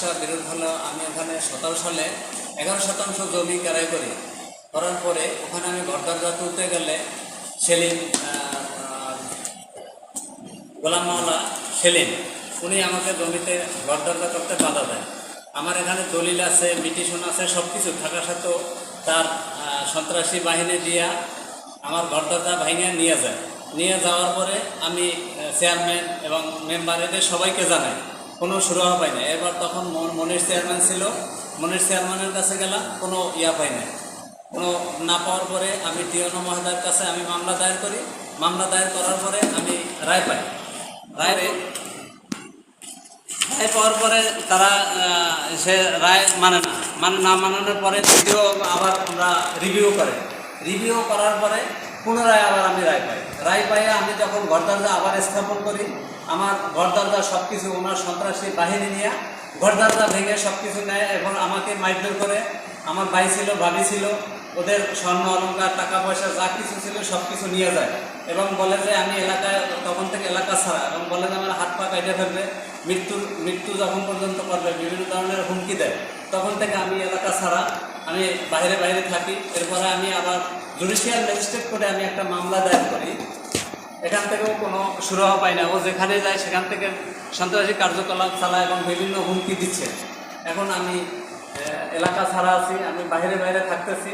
সতেরো সালে এগারো শতাংশ জমি কেরাই করি। করার পরে ওখানে আমি ঘর দরজা তুলতে গেলে সেলিম গোলাম মাওলা সেলিম, উনি আমাকে জমিতে ঘর দরজা করতে বাধা দেয়। আমার এখানে দলিল আছে মিটিশন আছে সব কিছু থাকা সত্ত্বেও তার সন্ত্রাসী বাহিনী দিয়া আমার ঘর দরজা ভাঙিয়ে নিয়ে যায়। নিয়ে যাওয়ার পরে আমি চেয়ারম্যান এবং মেম্বার এদের সবাইকে জানাই। কোনো সুরাহা পাই না এবার তখন মন- মনির চেয়ারম্যান ছিল। মনির চেয়ারম্যানের কাছে গেলাম, কোনো ইয়া পাই না কোনো না পাওয়ার পরে আমি টিওনো মহোদয়ের কাছে আমি মামলা দায়ের করি। মামলা দায়ের করার পরে আমি রায় পাই। রায় রায় পাওয়ার পরে তারা সে রায় মানে না। মানে না মানানোর পরে দ্বিতীয় আবার আমরা রিভিউ করে। রিভিউ করার পরে পুনরায় আবার আমি রায় পাই। রায় পাইয়ে আমি যখন ঘর দরজা আবার স্থাপন করি, আমার ঘর দরজা সব কিছু ওনার সন্ত্রাসী বাহিনী নিয়ে ঘর দরজা ভেঙে সব কিছু নেয় এবং আমাকে মারধর করে। আমার ভাই ছিল, ভাবি ছিল, ওদের স্বর্ণ অলঙ্কার টাকা পয়সা, যা কিছু ছিল সব কিছু নিয়ে যায় এবং বলে যে আমি এলাকায়, তখন থেকে এলাকা ছাড়া এবং বলে যে আমার হাত পা কেটে ফেলবে। মৃত্যুর মৃত্যু যখন পর্যন্ত করবে, বিভিন্ন ধরনের হুমকি দেয়। তখন থেকে আমি এলাকা ছাড়া, আমি বাইরে বাইরে থাকি। এরপরে আমি আবার জুডিশিয়াল ম্যাজিস্ট্রেট কোর্টে আমি একটা মামলা দায়ের করি। এখান থেকেও কোনো সুরাহা পাই না। ও যেখানে যায়, সেখান থেকে সন্ত্রাসী কার্যকলাপ চালা এবং বিভিন্ন হুমকি দিচ্ছে। এখন আমি এলাকা ছাড়া আছি, আমি বাইরে বাইরে থাকতেছি।